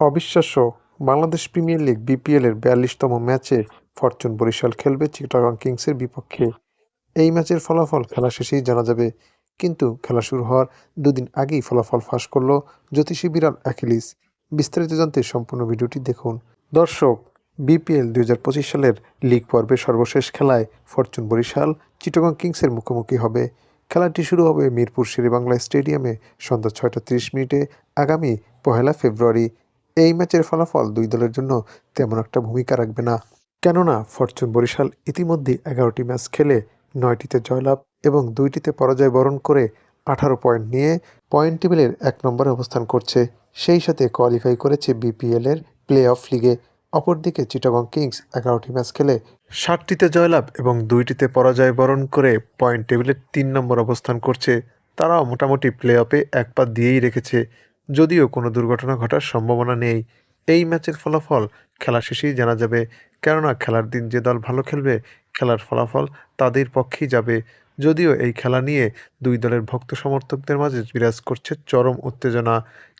অবিশ্বাস্য। Bangladesh premier league বিপিএলের বিয়াল্লিশতম ম্যাচে ফরচুন বরিশাল খেলবে চিটাগং কিংসের বিপক্ষে। এই ম্যাচের ফলাফল খেলা শেষেই জানা যাবে। কিন্তু খেলা শুরু হওয়ার দুদিন আগেই ফলাফল ফাঁস করল জ্যোতিষী বিড়াল অ্যাকিলিস। বিস্তারিত জানতে সম্পূর্ণ ভিডিওটি দেখুন। দর্শক, বিপিএল দুই হাজার পঁচিশ সালের লিগ পর্বে সর্বশেষ খেলায় ফরচুন বরিশাল চিটাগং কিংসের মুখোমুখি হবে। খেলাটি শুরু হবে মিরপুর শেরেবাংলা স্টেডিয়ামে সন্ধ্যা ছয়টা তিরিশ মিনিটে, আগামী পহেলা ফেব্রুয়ারি। এই ম্যাচের ফলাফল দুই দলের জন্য তেমন একটা ভূমিকা রাখবে না। কেননা, ফরচুন বরিশাল ইতিমধ্যে এগারোটি ম্যাচ খেলে নয়টিতে জয়লাভ এবং দুইটিতে পরাজয় বরণ করে আঠারো পয়েন্ট নিয়ে পয়েন্ট টেবিলের এক নম্বরে অবস্থান করছে। সেই সাথে কোয়ালিফাই করেছে বিপিএলের প্লে অফ লিগে। অপরদিকে চিটাগং কিংস এগারোটি ম্যাচ খেলে ষাটটিতে জয়লাভ এবং দুইটিতে পরাজয় বরণ করে পয়েন্ট টেবিলের তিন নম্বর অবস্থান করছে। তারাও মোটামুটি প্লে অফে এক পা দিয়েই রেখেছে। যদিও কোনো দুর্ঘটনা ঘটার সম্ভাবনা নেই, এই ম্যাচের ফলাফল খেলা শেষেই জানা যাবে। কেননা খেলার দিন যে দল ভালো খেলবে, খেলার ফলাফল তাদের পক্ষেই যাবে। যদিও এই খেলা নিয়ে দুই দলের ভক্ত সমর্থকদের মাঝে বিরাজ করছে চরম উত্তেজনা।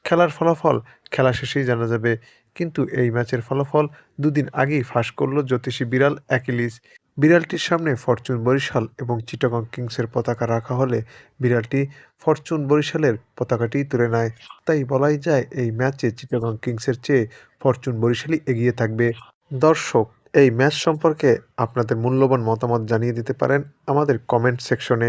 খেলার ফলাফল খেলা শেষেই জানা যাবে, কিন্তু এই ম্যাচের ফলাফল দুদিন আগেই ফাঁস করল জ্যোতিষী বিড়াল অ্যাকিলিস। বিড়ালটির সামনে ফরচুন বরিশাল এবং চিটাগং কিংসের পতাকা রাখা হলে বিড়ালটি ফরচুন বরিশালের পতাকাটি তুলে নেয়। তাই বলাই যায়, এই ম্যাচে চিটাগং কিংসের চেয়ে ফরচুন বরিশালই এগিয়ে থাকবে। দর্শক, এই ম্যাচ সম্পর্কে আপনাদের মূল্যবান মতামত জানিয়ে দিতে পারেন আমাদের কমেন্ট সেকশনে।